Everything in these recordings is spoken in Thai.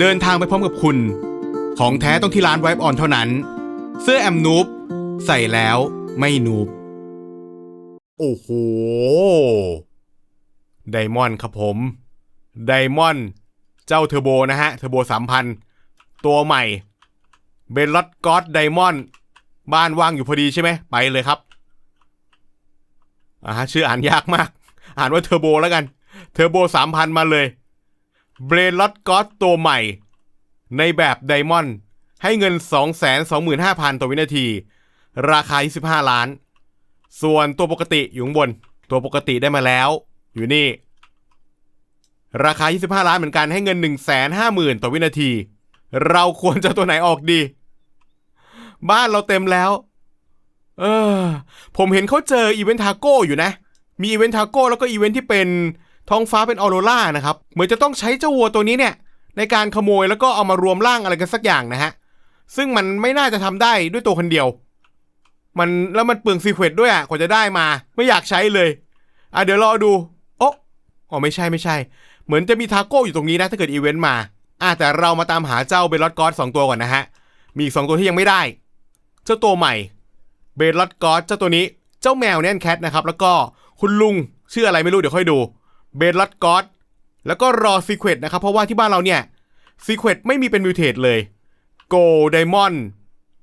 เดินทางไปพร้อมกับคุณ ของแท้ต้องที่ร้านไวป์ออนเท่านั้น เสื้อแอมนูบใส่แล้วไม่นูบโอ้โห ไดมอนด์ครับผม ไดมอนด์เจ้าเทอร์โบนะฮะ เทอร์โบสามพัน ตัวใหม่ เบลลอดก็อดไดมอนด์บ้านว่างอยู่พอดีใช่ไหม ไปเลยครับ อ่าชื่ออ่านยากมาก อ่านว่าเทอร์โบแล้วกัน เทอร์โบสามพันมาเลย เบรลอดก็อดตัวใหม่ ในแบบไดมอนด์ให้เงิน 225,000 ต่อวินาที ราคา 25 ล้าน ส่วนตัวปกติอยู่บน ตัวปกติได้มาแล้ว อยู่นี่ ราคา 25 ล้านเหมือนกันให้เงิน 150,000 ต่อวินาที เราควรจะตัวไหนออกดี บ้านเราเต็มแล้ว เออ ผมเห็นเขาเจออีเวนต์ทาโก้อยู่นะ มีอีเวนต์ทาโก้แล้วก็อีเวนต์ที่เป็น ท้องฟ้าเป็นออโรรานะครับ เหมือนจะต้องใช้เจ้าวัวตัวนี้เนี่ย ในการขโมยแล้วก็เอามารวมร่างอะไรกันสักอย่างนะฮะ ซึ่งมันไม่น่าจะทำได้ด้วยตัวคนเดียว มันแล้วมันเปลืองซีเควตด้วยอะกว่าจะได้มา ไม่อยากใช้เลยอะเดี๋ยวรอดูโอ้อ๋อไม่ใช่ไม่ใช่ เหมือนจะมีทาโก้อยู่ตรงนี้นะ ถ้าเกิดอีเวนต์มาอะแต่เรามาตามหาเจ้าเบลลอดกอสสองตัวก่อนนะฮะ มีอีกสองตัวที่ยังไม่ได้ เจ้าตัวใหม่ เบลลอดกอสเจ้าตัวนี้ เจ้าแมวแนนแคทนะครับ แล้วก็คุณลุงชื่ออะไรไม่รู้เดี๋ยวค่อยดู เบลลอดกอสแล้วก็รอซีเควตนะครับ เพราะว่าที่บ้านเราเนี่ยซีเควตไม่มีเป็นมิวเทตเลยโกลไดมอนด์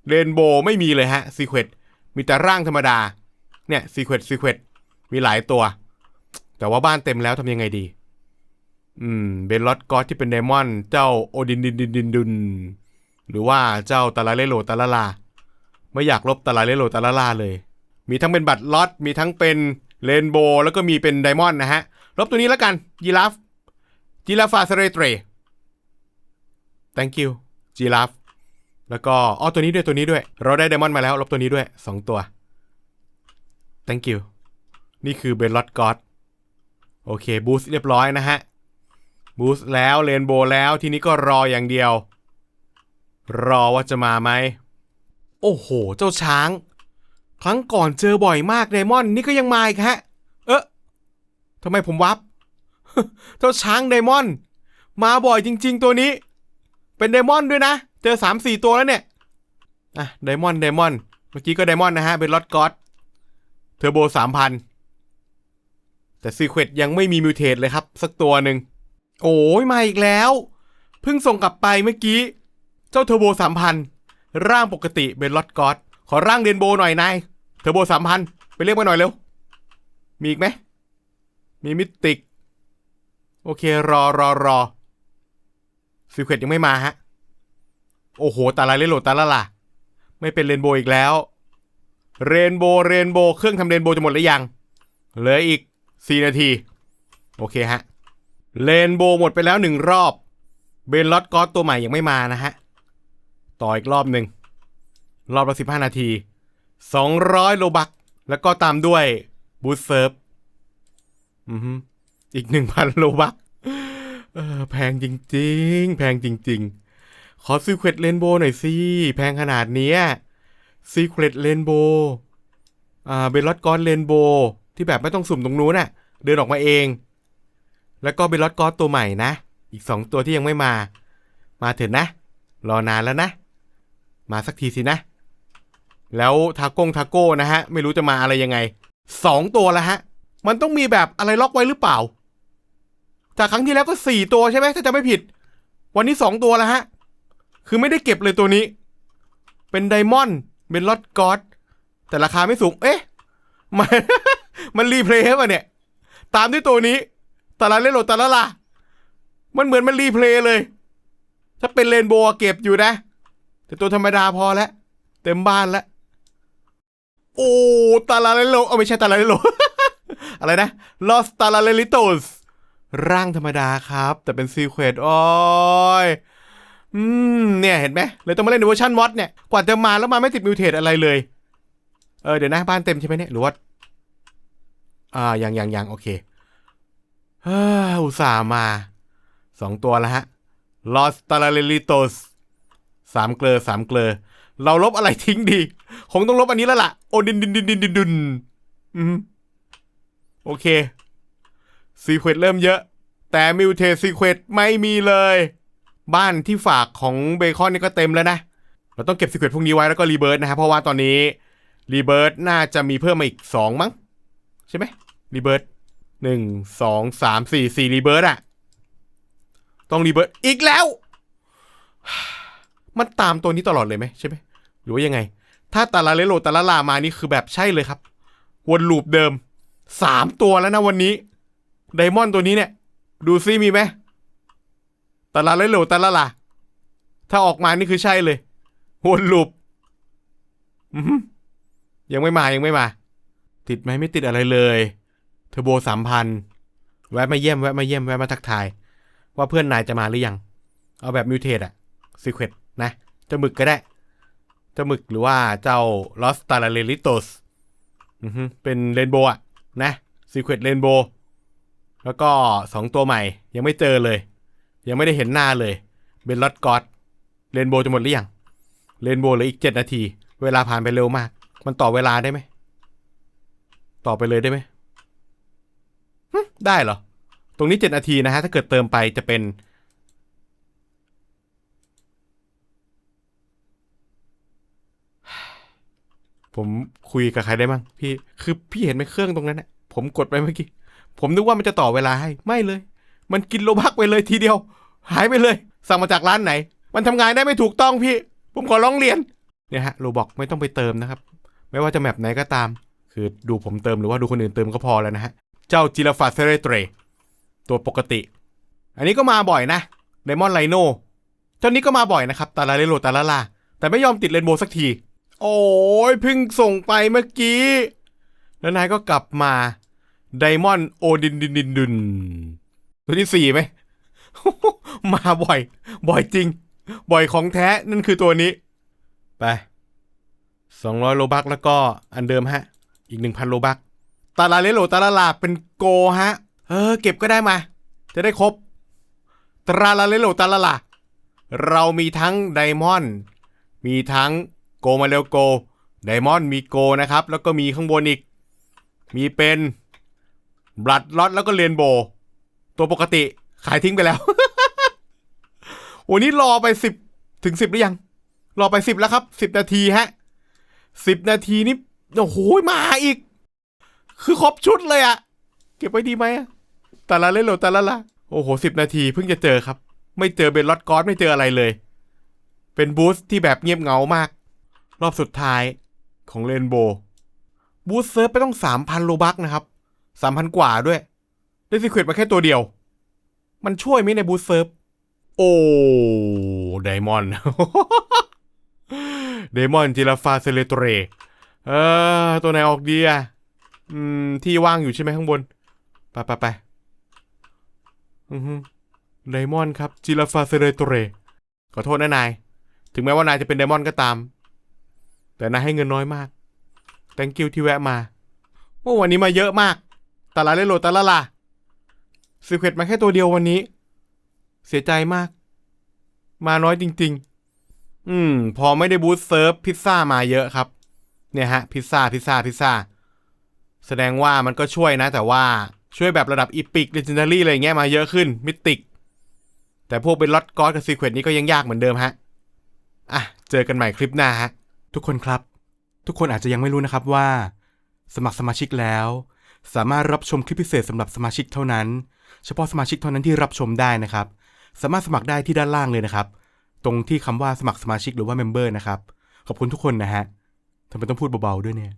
เรนโบว์ไม่มีเลยฮะซีเควตมีแต่ร่างธรรมดา เนี่ยซีเควตซีเควตมีหลายตัว แต่ว่าบ้านเต็มแล้วทำยังไงดี อืม เบลลอดกอสที่เป็นไดมอนด์เจ้าโอดินดินดินดินดุนหรือว่าเจ้าตาลาเลโลตาลาลา ไม่อยากลบตาลาเลโลตาลาลาเลย มีทั้งเป็นบัตรลอตมีทั้งเป็นเรนโบว์แล้วก็มีเป็นไดมอนด์นะฮะ ลบตัวนี้แล้วกันยีราฟจีราฟาเซเรเตร thank you จีราฟแล้วก็อ๋อตัวนี้ด้วยตัวนี้ด้วย เราได้ไดมอนด์มาแล้วลบตัวนี้ด้วยสองตัว thank you นี่คือเบลลอดกอดโอเคบูสต์เรียบร้อยนะฮะบูสต์แล้วเรนโบว์แล้วทีนี้ก็รออย่างเดียว รอว่าจะมาไหม โอ้โห เจ้าช้าง ครั้งก่อนเจอบ่อยมากไดมอนด์นี่ก็ยังมาอีกฮะ ทำไมผมวับ เจ้าช้างไดมอนด์มาบ่อยจริง ๆ ตัวนี้ เป็นไดมอนด์ด้วยนะ เจอสามสี่ตัวแล้วเนี่ย อะไดมอนด์ไดมอนด์เมื่อกี้ก็ไดมอนด์นะฮะ เป็นลอตกอดเทอร์โบสามพันแต่ซีเควตยังไม่มีมิวเทตเลยครับ สักตัวหนึ่ง โอ้ยมาอีกแล้ว เพิ่งส่งกลับไปเมื่อกี้ เจ้าเทอร์โบสามพันร่างปกติเป็นลอตกอดขอร่างเรนโบหน่อยนายเทอร์โบสามพันไปเรียกมาหน่อยเร็ว มีอีกไหม มีมิติก โอเค รอรอรอซีเควตยังไม่มาฮะ โอ้โห ตาลายเลโหลตาละล่ะ ไม่เป็นเรนโบว์อีกแล้ว เรนโบว์เรนโบว์เครื่องทำเรนโบว์จะหมดหรือยัง เหลืออีก 4 นาที โอเคฮะ เรนโบว์หมดไปแล้วหนึ่งรอบ เบนลอตกอสตัวใหม่ยังไม่มานะฮะ ต่ออีกรอบหนึ่ง รอบละสิบห้านาทีสองร้อยโลบัก แล้วก็ตามด้วยบูสเซิร์ฟ อืออีกหนึ่งพันโลบักแพงจริง ๆ แพงจริง ๆ ขอซีเควตเรนโบหน่อยสิ แพงขนาดเนี้ยซีเควตเรนโบอ่าเบลลอดกอนเรนโบที่แบบไม่ต้องสุ่มตรงนู้นน่ะ เดินออกมาเอง แล้วก็เบลลอดกอนตัวใหม่นะ อีกสองตัวที่ยังไม่มา มาเถอะนะ รอนานแล้วนะ มาสักทีสินะ แล้วทาโก้งทาโก้นะฮะ ไม่รู้จะมาอะไรยังไงสองตัวแล้วฮะ มันต้องมีแบบอะไรล็อกไว้หรือเปล่า จากครั้งที่แล้วก็สี่ตัวใช่ไหมถ้าจะไม่ผิด วันนี้สองตัวแล้วฮะ คือไม่ได้เก็บเลยตัวนี้ เป็นไดมอนด์เป็นลอตกอดแต่ราคาไม่สูง เอ๊ะ มันมันรีเพลย์ป่ะเนี่ย ตามด้วยตัวนี้ตาลาเล่นโหลดตาละลามันเหมือนมันรีเพลย์เลย ถ้าเป็นเรนโบว์เก็บอยู่นะ แต่ตัวธรรมดาพอแล้ว เต็มบ้านแล้ว โอ้ ตาลาเลนโลเอาไม่ใช่ตาลาเลโล อะไรนะ Los t a l a l e l i t o s ร่างธรรมดาครับ แต่เป็นซีเควตโอ้ยอืมเนี่ยเห็นไหมเลยต้องมาเล่นในเวอร์ชันมอดเนี่ย กว่าจะมาแล้วมาไม่ติดมิวเทสอะไรเลย เออเดี๋ยวนะบ้านเต็มใช่ไหมเนี่ย หรือว่า อ่ายังยังยังโอเคเฮ้ออุตส่าห์มาสองตัวแล้วฮะ Los t a r a l e l i t o s สามเกลอสามเกลอเราลบอะไรทิ้งดี คงต้องลบอันนี้แล้วล่ะ โอดินดินดินดินดินดินอืม โอเคซีเควตเริ่มเยอะ แต่มิวเทสซีเควตไม่มีเลย บ้านที่ฝากของเบคอนนี่ก็เต็มแล้วนะ เราต้องเก็บซีเควตพวกนี้ไว้แล้วก็รีเบิร์ดนะครับเพราะว่าตอนนี้รีเบิร์ดน่าจะมีเพิ่มมาอีกสองมั้ง ใช่ไหมรีเบิร์ดหนึ่งสองสามสี่สี่รีเบิร์ดอะต้องรีเบิร์ดอีกแล้ว มันตามตัวนี้ตลอดเลยไหมใช่ไหมหรือว่ายังไง ถ้าตาลาเลโลตาลาลามานี่คือแบบใช่เลยครับ วนลูปเดิม สามตัวแล้วนะวันนี้ ไดมอนด์ตัวนี้เนี่ย ดูซิมีไหมตาลาเลโลตลาลาถ้าออกมานี่คือใช่เลยวนลูปยังไม่มายังไม่มา ติดไหมไม่ติดอะไรเลยเทอร์โบสามพันแวะมาเยี่ยมแวะมาเยี่ยมแวะมาทักทาย ว่าเพื่อนนายจะมาหรือยัง เอาแบบมิวเทสอะซีเควตนะเจะหมึกก็ได้เจะหมึกหรือว่าเจ้าลอสตาลาเลลิโตสอือฮึเป็นเรนโบว์อะ นะซีเควตเรนโบว์แล้วก็สองตัวใหม่ยังไม่เจอเลย ยังไม่ได้เห็นหน้าเลยเบนลอดกอดเรนโบว์จะหมดหรือยังเรนโบว์เหลืออีกเจ็ดนาที เวลาผ่านไปเร็วมาก มันต่อเวลาได้ไหมต่อไปเลยได้ไหมได้เหรอ ตรงนี้เจ็ดนาทีนะฮะ ถ้าเกิดเติมไปจะเป็น ผมคุยกับใครได้บ้างพี่คือพี่เห็นไหมเครื่องตรงนั้นนะผมกดไปเมื่อกี้ผมนึกว่ามันจะต่อเวลาให้ไม่เลย มันกินโลบักไปเลยทีเดียว หายไปเลย สั่งมาจากร้านไหน มันทำงานได้ไม่ถูกต้องพี่ ผมขอร้องเรียนเนี่ยฮะโลบอกไม่ต้องไปเติมนะครับ ไม่ว่าจะแมปไหนก็ตาม คือดูผมเติมหรือว่าดูคนอื่นเติมก็พอแล้วนะฮะเจ้าจิราฟาเซเรเตรตัวปกติ อันนี้ก็มาบ่อยนะไดมอนไลโนเจ้านี้ก็มาบ่อยนะครับตาลาเลโลตาลาลาแต่ไม่ยอมติดเรนโบสักที โอ้ยเพิ่งส่งไปเมื่อกี้ แล้วนายก็กลับมาไดมอนด์โอดินดินดินดุนตัวที่สี่ไหม มาบ่อย บ่อยจริง บ่อยของแท้นั่นคือตัวนี้ ไปสองร้อยโลบักแล้วก็อันเดิมฮะ อีกหนึ่งพันโลบักตาลาเลโลตาลาลาเป็นโกฮะ เออ เก็บก็ได้มา จะได้ครบตาลาเลโลตาลาลาเรามีทั้งไดมอนด์มีทั้ง โกมาเรลโกไดมอนด์มีโกนะครับ แล้วก็มีข้างบนอีก มีเป็นบลัดล็อตแล้วก็เรนโบว์ตัวปกติขายทิ้งไปแล้ว วันนี้รอไปสิบถึงสิบหรือยัง รอไปสิบแล้วครับสิบนาทีฮะสิบนาทีนี่โอ้โหมาอีก คือครบชุดเลยอะเก็บไว้ดีไหมอะแต่ละเล่นโหลแต่ละละโอ้โหสิบนาทีเพิ่งจะเจอครับ ไม่เจอเบนล็อดกอสไม่เจออะไรเลย เป็นบูสต์ที่แบบเงียบเงามาก รอบสุดท้ายของเรนโบว์บูสเซิร์ฟไปต้องสามพันโลบักนะครับสามพันกว่าด้วย ได้ซีเควตมาแค่ตัวเดียว มันช่วยไหมในบูสเซิร์ฟโอ้ไดมอนด์เดมอนจิราฟาเซเลตเรเออ ตัวไหนออกดีอะอืม ที่ว่างอยู่ใช่ไหมข้างบน ไปไปไปไดมอนด์ครับจิราฟาเซเลตเรขอโทษนะนาย ถึงแม้ว่านายจะเป็นไดมอนด์ก็ตาม แต่นายให้เงินน้อยมาก thank you ที่แวะมาโอ้วันนี้มาเยอะมากตาลาเลโลตาลาลาซีเควตมาแค่ตัวเดียววันนี้ เสียใจมาก มาน้อยจริง ๆ อืม พอไม่ได้บูสเซิร์ฟพิซซ่ามาเยอะครับ เนี่ยฮะ พิซซ่าพิซซ่าพิซซ่าแสดงว่ามันก็ช่วยนะ แต่ว่าช่วยแบบระดับอีพิกเลเจนดารี่อะไรเงี้ยมาเยอะขึ้น มิติก แต่พวกเป็นล็อตกอสกับซีเควตนี้ก็ยังยากเหมือนเดิมฮะ อะ เจอกันใหม่คลิปหน้าฮะ ทุกคนครับ ทุกคนอาจจะยังไม่รู้นะครับว่า สมัครสมาชิกแล้ว สามารถรับชมคลิปพิเศษสำหรับสมาชิกเท่านั้น เฉพาะสมาชิกเท่านั้นที่รับชมได้นะครับ สามารถสมัครได้ที่ด้านล่างเลยนะครับ ตรงที่คำว่าสมัครสมาชิกหรือว่าเมมเบอร์นะครับขอบคุณทุกคนนะฮะทำไมต้องพูดเบาๆด้วยเนี่ย